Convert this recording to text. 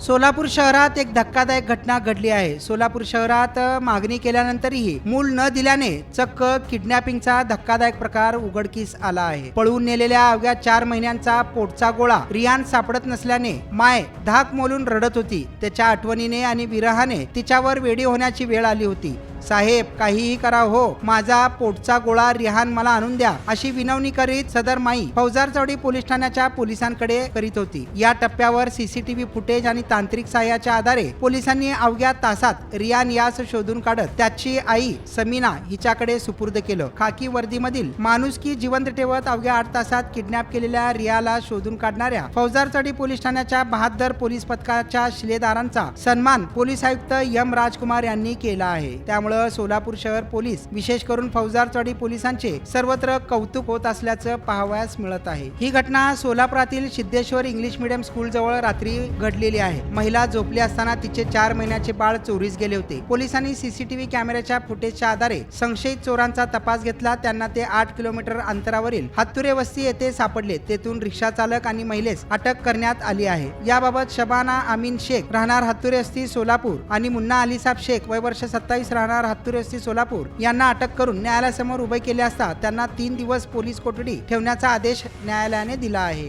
सोलापूर शहरात एक धक्कादायक घटना घडली आहे. सोलापूर शहरात मागणी केल्यानंतरही मूल न दिल्याने चक्क किडनॅपिंगचा धक्कादायक प्रकार उघडकीस आला आहे. पळवून नेलेल्या अवघ्या चार महिन्यांचा पोटचा गोळा रियान सापडत नसल्याने माय धाक मोलून रडत होती. त्याच्या आठवणीने आणि विरहाने तिच्यावर वेडी होण्याची वेळ आली होती. साहेब काहीही करा हो. माझा पोटचा गोळा रिहान मला आणून द्या अशी विनवणी करीत सदर माई फौजार चौडी पोलीस ठाण्याच्या पोलिसांकडे करीत होती. या टप्प्यावर सीसीटीव्ही फुटेज आणि तांत्रिक सहाय्याच्या आधारे पोलिसांनी अवघ्या तासात रियान यास शोधून काढत त्याची आई समीना हिच्याकडे सुपूर्द केलं. खाकी वर्दीमधील माणुसकी जिवंत ठेवत अवघ्या आठ तासात किडनॅप केलेल्या रियाला शोधून काढणाऱ्या फौजार चौडी पोलीस ठाण्याच्या बहादर पोलीस पथकाच्या शिलेदारांचा सन्मान पोलीस आयुक्त यम राजकुमार यांनी केला आहे. त्यामुळे सोलापूर शहर पोलीस विशेष करून फौजारचडी पोलिसांचे सर्वत्र कौतुक होत असल्याचं पाहावयास मिळत आहे. ही घटना सोलापुरातील सिद्धेश्वर इंग्लिश मीडियम स्कूल जवळ रात्री घडलेली आहे. महिला झोपली असताना तिचे चार महिन्याचे बाळ चोरीस गेले होते. पोलिसांनी सीसीटीव्ही कॅमेऱ्याच्या फुटेजच्या आधारे संशयित चोरांचा तपास घेतला. त्यांना ते आठ किलोमीटर अंतरावरील हातुरे वस्ती येथे सापडले. तेथून रिक्षा चालक आणि महिलेस अटक करण्यात आली आहे. याबाबत शबाना अमीन शेख राहणार हातुरे वस्ती सोलापूर आणि मुन्ना अलीसाब शेख वय वर्ष सत्तावीस राहणार हातुरे वस्ती सोलापूर यांना अटक करून न्यायालयासमोर उभे केले असता त्यांना तीन दिवस पोलीस कोठडी ठेवण्याचा आदेश न्यायालयाने दिला आहे.